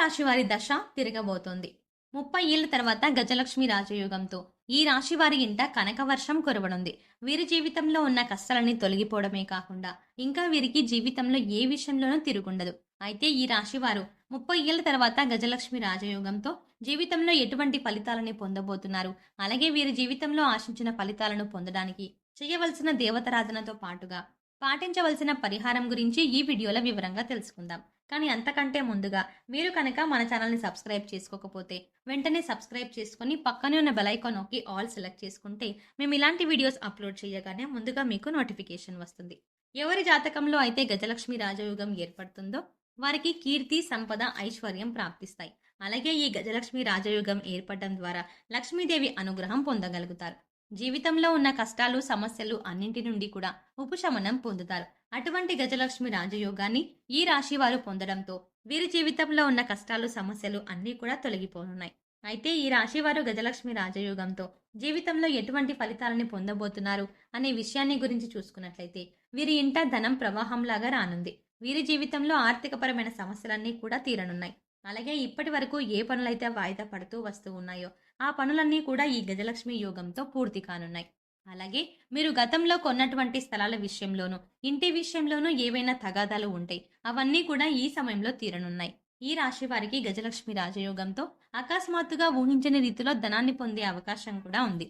రాశి వారి దశ తిరగబోతోంది. ముప్పై ఏళ్ళ తర్వాత గజలక్ష్మి రాజయోగంతో ఈ రాశి వారి ఇంట కనక వర్షం కురవనుంది. వీరి జీవితంలో ఉన్న కష్టాలన్నీ తొలగిపోవడమే కాకుండా ఇంకా వీరికి జీవితంలో ఏ విషయంలోనూ తిరుగుండదు. అయితే ఈ రాశి వారు ముప్పై ఏళ్ళ తర్వాత గజలక్ష్మి రాజయోగంతో జీవితంలో ఎటువంటి ఫలితాలని పొందబోతున్నారు? అలాగే వీరి జీవితంలో ఆశించిన ఫలితాలను పొందడానికి చేయవలసిన దేవతారాధనతో పాటుగా పాటించవలసిన పరిహారం గురించి ఈ వీడియోలో వివరంగా తెలుసుకుందాం. కానీ అంతకంటే ముందుగా మీరు కనుక మన ఛానల్ని సబ్స్క్రైబ్ చేసుకోకపోతే వెంటనే సబ్స్క్రైబ్ చేసుకొని పక్కనే ఉన్న బెలైకాన్ నొక్కి ఆల్ సెలెక్ట్ చేసుకుంటే మేము ఇలాంటి వీడియోస్ అప్లోడ్ చేయగానే ముందుగా మీకు నోటిఫికేషన్ వస్తుంది. ఎవరి జాతకంలో అయితే గజలక్ష్మి రాజయోగం ఏర్పడుతుందో వారికి కీర్తి సంపద ఐశ్వర్యం ప్రాప్తిస్తాయి. అలాగే ఈ గజలక్ష్మి రాజయోగం ఏర్పడడం ద్వారా లక్ష్మీదేవి అనుగ్రహం పొందగలుగుతారు. జీవితంలో ఉన్న కష్టాలు సమస్యలు అన్నింటి నుండి కూడా ఉపశమనం పొందుతారు. అటువంటి గజలక్ష్మి రాజయోగాన్ని ఈ రాశి వారు పొందడంతో వీరి జీవితంలో ఉన్న కష్టాలు సమస్యలు అన్నీ కూడా తొలగిపోనున్నాయి. అయితే ఈ రాశి వారు గజలక్ష్మి రాజయోగంతో జీవితంలో ఎటువంటి ఫలితాలని పొందబోతున్నారు అనే విషయాన్ని గురించి చూసుకున్నట్లయితే వీరి ఇంట ధనం ప్రవాహంలాగా రానుంది. వీరి జీవితంలో ఆర్థికపరమైన సమస్యలన్నీ కూడా తీరనున్నాయి. అలాగే ఇప్పటి వరకు ఏ పనులైతే వాయిదా పడుతూ వస్తూ ఉన్నాయో ఆ పనులన్నీ కూడా ఈ గజలక్ష్మి యోగంతో పూర్తి కానున్నాయి. అలాగే మీరు గతంలో కొన్నటువంటి స్థలాల విషయంలోనూ ఇంటి విషయంలోనూ ఏవైనా తగాదాలు ఉంటాయి అవన్నీ కూడా ఈ సమయంలో తీరనున్నాయి. ఈ రాశి వారికి గజలక్ష్మి రాజయోగంతో అకస్మాత్తుగా ఊహించని రీతిలో ధనాన్ని పొందే అవకాశం కూడా ఉంది.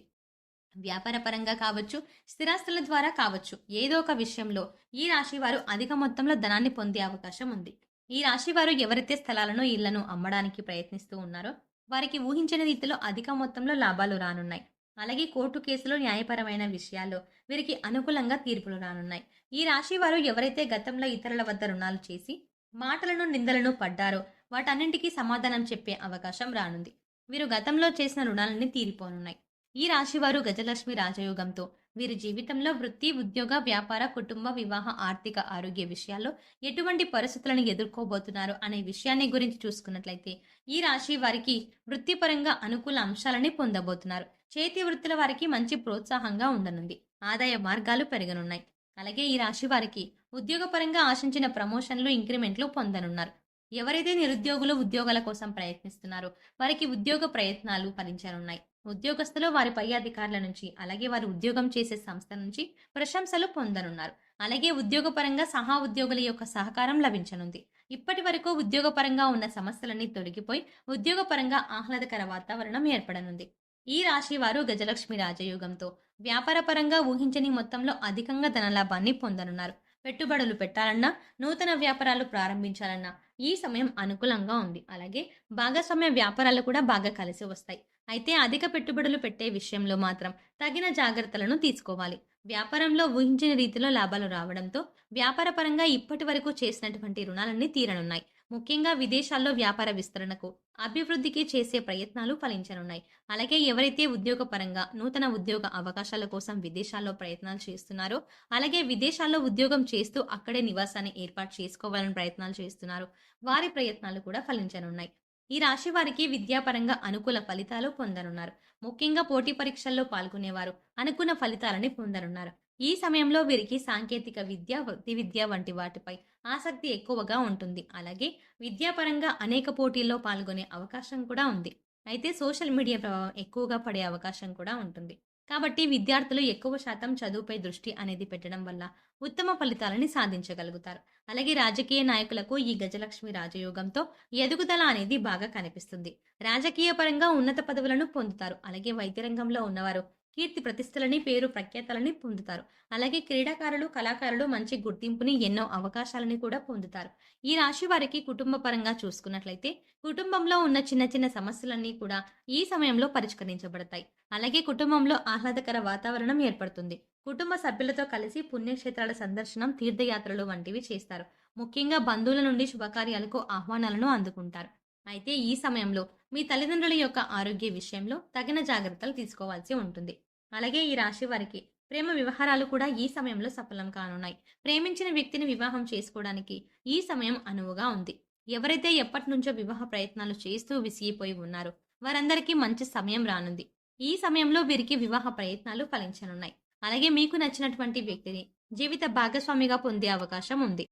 వ్యాపార పరంగా కావచ్చు స్థిరాస్తుల ద్వారా కావచ్చు ఏదో ఒక విషయంలో ఈ రాశి వారు అధిక మొత్తంలో ధనాన్ని పొందే అవకాశం ఉంది. ఈ రాశి వారు ఎవరైతే స్థలాలను ఇళ్ళను అమ్మడానికి ప్రయత్నిస్తూ ఉన్నారో వారికి ఊహించని రీతిలో అధిక మొత్తంలో లాభాలు రానున్నాయి. అలాగే కోర్టు కేసులో న్యాయపరమైన విషయాల్లో వీరికి అనుకూలంగా తీర్పులు రానున్నాయి. ఈ రాశి వారు ఎవరైతే గతంలో ఇతరుల వద్ద రుణాలు చేసి మాటలను నిందలను పడ్డారో వాటన్నింటికీ సమాధానం చెప్పే అవకాశం రానుంది. వీరు గతంలో చేసిన రుణాలన్నీ తీరిపోనున్నాయి. ఈ రాశివారు గజలక్ష్మి రాజయోగంతో వీరి జీవితంలో వృత్తి ఉద్యోగ వ్యాపార కుటుంబ వివాహ ఆర్థిక ఆరోగ్య విషయాల్లో ఎటువంటి పరిస్థితులను ఎదుర్కోబోతున్నారు అనే విషయాన్ని గురించి చూసుకున్నట్లయితే ఈ రాశి వారికి వృత్తిపరంగా అనుకూల అంశాలని పొందబోతున్నారు. చేతి వృత్తుల వారికి మంచి ప్రోత్సాహంగా ఉండనుంది. ఆదాయ మార్గాలు పెరగనున్నాయి. అలాగే ఈ రాశి వారికి ఉద్యోగపరంగా ఆశించిన ప్రమోషన్లు ఇంక్రిమెంట్లు పొందనున్నారు. ఎవరైతే నిరుద్యోగులు ఉద్యోగాల కోసం ప్రయత్నిస్తున్నారో వారికి ఉద్యోగ ప్రయత్నాలు ఫలించనున్నాయి. ఉద్యోగస్తులు వారి పై అధికారుల నుంచి అలాగే వారు ఉద్యోగం చేసే సంస్థ నుంచి ప్రశంసలు పొందనున్నారు. అలాగే ఉద్యోగపరంగా సహా ఉద్యోగుల యొక్క సహకారం లభించనుంది. ఇప్పటి వరకు ఉద్యోగపరంగా ఉన్న సమస్యలన్నీ తొలగిపోయి ఉద్యోగపరంగా ఆహ్లాదకర వాతావరణం ఏర్పడనుంది. ఈ రాశి వారు గజలక్ష్మి రాజయోగంతో వ్యాపారపరంగా ఊహించని మొత్తంలో అధికంగా ధనలాభాన్ని పొందనున్నారు. పెట్టుబడులు పెట్టాలన్నా నూతన వ్యాపారాలు ప్రారంభించాలన్నా ఈ సమయం అనుకూలంగా ఉంది. అలాగే భాగస్వామ్య వ్యాపారాలు కూడా బాగా కలిసి వస్తాయి. అయితే అధిక పెట్టుబడులు పెట్టే విషయంలో మాత్రం తగిన జాగ్రత్తలను తీసుకోవాలి. వ్యాపారంలో ఊహించిన రీతిలో లాభాలు రావడంతో వ్యాపారపరంగా ఇప్పటి వరకు చేసినటువంటి రుణాలన్నీ తీరనున్నాయి. ముఖ్యంగా విదేశాల్లో వ్యాపార విస్తరణకు అభివృద్ధికి చేసే ప్రయత్నాలు ఫలించనున్నాయి. అలాగే ఎవరైతే ఉద్యోగపరంగా నూతన ఉద్యోగ అవకాశాల కోసం విదేశాల్లో ప్రయత్నాలు చేస్తున్నారో అలాగే విదేశాల్లో ఉద్యోగం చేస్తూ అక్కడే నివాసాన్ని ఏర్పాటు చేసుకోవాలని ప్రయత్నాలు చేస్తున్నారు. వారి ప్రయత్నాలు కూడా ఫలించనున్నాయి. ఈ రాశి వారికి విద్యాపరంగా అనుకూల ఫలితాలు పొందనున్నారు. ముఖ్యంగా పోటీ పరీక్షల్లో పాల్గొనేవారు అనుకున్న ఫలితాలని పొందనున్నారు. ఈ సమయంలో వీరికి సాంకేతిక విద్య వృత్తి విద్య వంటి వాటిపై ఆసక్తి ఎక్కువగా ఉంటుంది. అలాగే విద్యాపరంగా అనేక పోటీల్లో పాల్గొనే అవకాశం కూడా ఉంది. అయితే సోషల్ మీడియా ప్రభావం ఎక్కువగా పడే అవకాశం కూడా ఉంటుంది. కాబట్టి విద్యార్థులు ఎక్కువ శాతం చదువుపై దృష్టి అనేది పెట్టడం వల్ల ఉత్తమ ఫలితాలని సాధించగలుగుతారు. అలాగే రాజకీయ నాయకులకు ఈ గజలక్ష్మి రాజయోగంతో ఎదుగుదల అనేది బాగా కనిపిస్తుంది. రాజకీయ పరంగా ఉన్నత పదవులను పొందుతారు. అలాగే వైద్య రంగంలో ఉన్నవారు కీర్తి ప్రతిష్టలని పేరు ప్రఖ్యాతలని పొందుతారు. అలాగే క్రీడాకారులు కళాకారులు మంచి గుర్తింపుని ఎన్నో అవకాశాలని కూడా పొందుతారు. ఈ రాశి వారికి కుటుంబ పరంగా చూసుకున్నట్లయితే కుటుంబంలో ఉన్న చిన్న చిన్న సమస్యలన్నీ కూడా ఈ సమయంలో పరిష్కరించబడతాయి. అలాగే కుటుంబంలో ఆహ్లాదకర వాతావరణం ఏర్పడుతుంది. కుటుంబ సభ్యులతో కలిసి పుణ్యక్షేత్రాల సందర్శనం తీర్థయాత్రలు వంటివి చేస్తారు. ముఖ్యంగా బంధువుల నుండి శుభకార్యాలకు ఆహ్వానాలను అందుకుంటారు. అయితే ఈ సమయంలో మీ తల్లిదండ్రుల యొక్క ఆరోగ్య విషయంలో తగిన జాగ్రత్తలు తీసుకోవాల్సి ఉంటుంది. అలాగే ఈ రాశి వారికి ప్రేమ వ్యవహారాలు కూడా ఈ సమయంలో సఫలం కానున్నాయి. ప్రేమించిన వ్యక్తిని వివాహం చేసుకోవడానికి ఈ సమయం అనువుగా ఉంది. ఎవరైతే ఎప్పటి నుంచో వివాహ ప్రయత్నాలు చేస్తూ విసిగిపోయి ఉన్నారో వారందరికీ మంచి సమయం రానుంది. ఈ సమయంలో వీరికి వివాహ ప్రయత్నాలు ఫలించనున్నాయి. అలాగే మీకు నచ్చినటువంటి వ్యక్తిని జీవిత భాగస్వామిగా పొందే అవకాశం ఉంది.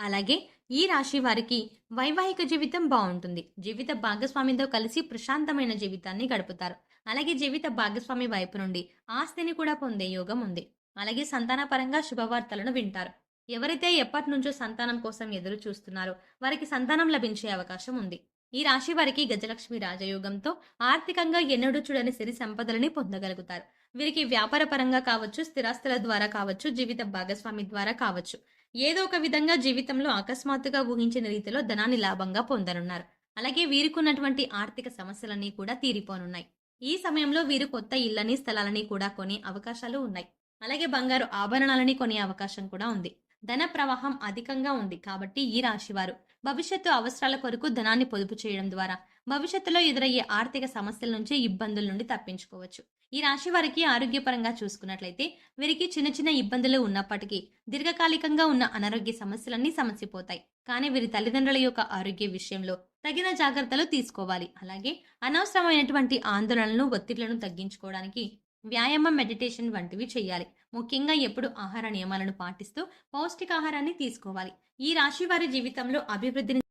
అలాగే ఈ రాశి వారికి వైవాహిక జీవితం బాగుంటుంది. జీవిత భాగస్వామితో కలిసి ప్రశాంతమైన జీవితాన్ని గడుపుతారు. అలాగే జీవిత భాగస్వామి వైపు నుండి ఆస్తిని కూడా పొందే యోగం ఉంది. అలాగే సంతానపరంగా శుభవార్తలను వింటారు. ఎవరైతే ఎప్పటి నుంచో సంతానం కోసం ఎదురు చూస్తున్నారో వారికి సంతానం లభించే అవకాశం ఉంది. ఈ రాశి వారికి గజలక్ష్మి రాజయోగంతో ఆర్థికంగా ఎన్నడూ చూడని సిరి సంపదలని పొందగలుగుతారు. వీరికి వ్యాపార పరంగా కావచ్చు స్థిరాస్తుల ద్వారా కావచ్చు జీవిత భాగస్వామి ద్వారా కావచ్చు. ఏదో ఒక విధంగా జీవితంలో అకస్మాత్తుగా ఊహించిన రీతిలో ధనాన్ని లాభంగా పొందనున్నారు. అలాగే వీరికున్నటువంటి ఆర్థిక సమస్యలన్నీ కూడా తీరిపోనున్నాయి. ఈ సమయంలో వీరు కొత్త ఇళ్ళని స్థలాలని కూడా కొనే అవకాశాలు ఉన్నాయి. అలాగే బంగారు ఆభరణాలని కొనే అవకాశం కూడా ఉంది. ధన ప్రవాహం అధికంగా ఉంది కాబట్టి ఈ రాశివారు భవిష్యత్తు అవసరాల కొరకు ధనాన్ని పొదుపు చేయడం ద్వారా భవిష్యత్తులో ఎదురయ్యే ఆర్థిక సమస్యల నుంచి ఇబ్బందుల నుండి తప్పించుకోవచ్చు. ఈ రాశి వారికి ఆరోగ్యపరంగా చూసుకున్నట్లయితే వీరికి చిన్న చిన్న ఇబ్బందులు ఉన్నప్పటికీ దీర్ఘకాలికంగా ఉన్న అనారోగ్య సమస్యలన్నీ సమసిపోతాయి. కానీ వీరి తల్లిదండ్రుల యొక్క ఆరోగ్య విషయంలో తగిన జాగ్రత్తలు తీసుకోవాలి. అలాగే అనవసరమైనటువంటి ఆందోళనలను ఒత్తిళ్ళను తగ్గించుకోవడానికి వ్యాయామం మెడిటేషన్ వంటివి చేయాలి ముఖ్యంగా ఎప్పుడు ఆహార నియమాలను పాటిస్తూ పౌష్టికాహారాన్ని తీసుకోవాలి. ఈ రాశి వారి జీవితంలో అభివృద్ధిని